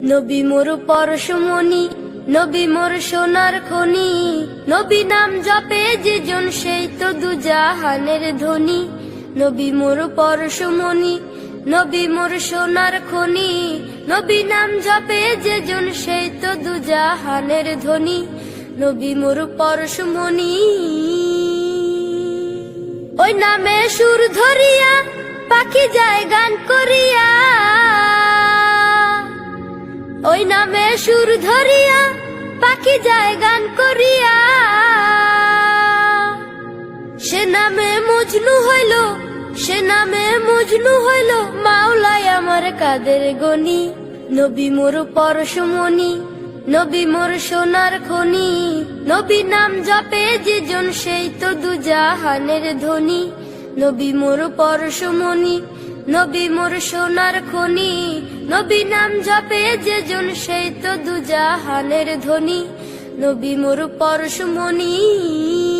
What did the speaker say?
নবী মোর পরশমণি নবী মোর সোনার খনি, নবী নাম জপে যে জন সেই তো দুজাহানের ধ্বনি নবী মোর পরশমণি নবী মোর সোনার খনি, নবী নাম জপে যে জন সেই তো দুজাহানের ধ্বনি নবী মোর পরশমণি ওই নামে সুর ধরিয়া, পাখি যায় গান করিয়া। ওই নামে সুর ধরিয়া, পাখি যায় গান করিয়া। সে নামে মজনু হইল, সে নামে মজনু হইল, মাওলাই আমার কাদের গনি। নবী মোর পরশমণি নবী মোর সোনার খনি। নবী নাম জপে যে জন সেই তো দুজাহানের ধ্বনি নবী মোর পরশমণি নবী মোর সোনার খনি, নবী নাম জপে যে জন সেই তো দুজাহানের ধ্বনি। নবী মোর পরশমণি।